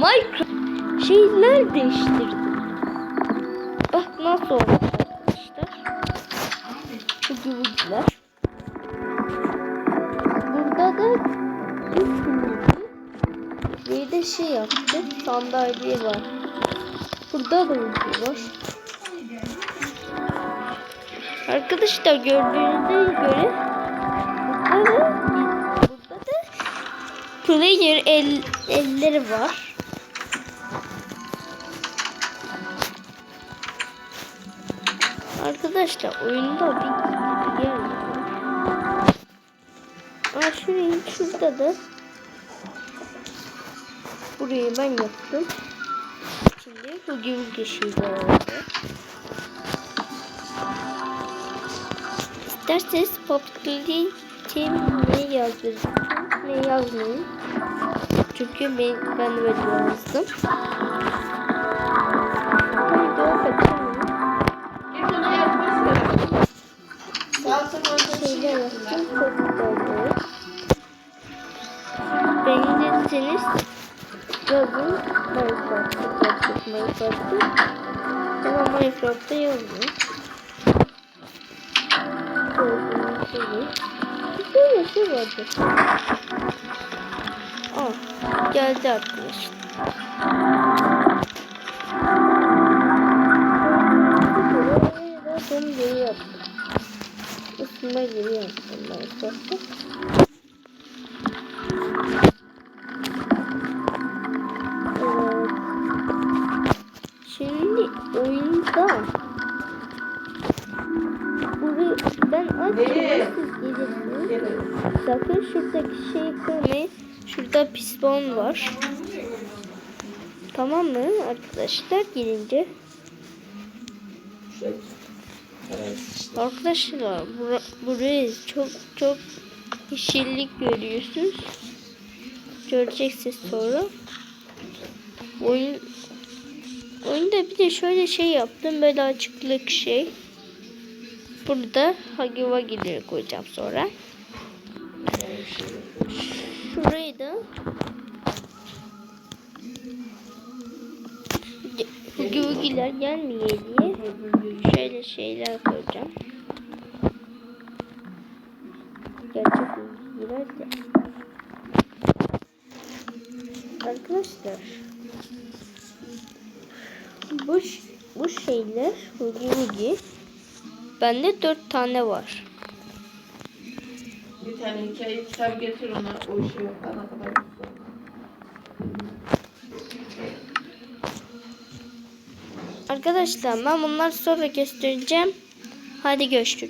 Minecraft şeyler değiştirdim. Bak nasıl olmuş arkadaşlar. Şu güvücüler. Burada da üç güvücü. Bir de şey yaptı. Sandalye var. Burada da uyku var. Arkadaşlar gördüğünüze göre burada da burada da player el, elleri var. Arkadaşlar oyunda bir yer var. Aa şurayı şurada da burayı ben yaptım. Şimdi bu gibi şeyler oldu. İsterseniz popülerity ne yazdırırım ne yazmayın. Çünkü ben, ben böyle yazdım. Video kaçırmayın. Şeyler yaptım. Çok güzel. Beğenirseniz yazın. Minecraft'ta yaptık Minecraft'ta. Ama Minecraft'ta yazın. Gördüğünüz gibi. Böyle şey vardı. Aa, geldi arkadaşlar. Geri yaptım. Isınma geri yaptım Minecraft'ta. Evet. Şimdi oyunda burayı ben açayım siz gelirsiniz. Sakın şuradaki şeyi kırmayın. Şurada piston var. Tamam mı arkadaşlar gelince? Arkadaşlar bura, burayı çok çok yeşillik görüyorsunuz. Göreceksiniz sonra. Oyun oyunda bir de şöyle şey yaptım. Böyle açıklık şey. Burada Hagi Wagi'leri koyacağım sonra. Şurayı Wagi'ler gelmiyor diye şöyle şeyler koyacağım. Gerçek bilgiler de. Arkadaşlar bu bu şeyler hugi bende dört tane var. Bir tane hikaye kitap getir ona o işi yok. Ana kadar. Arkadaşlar ben bunları sonra göstereceğim. Hadi görüşürüz.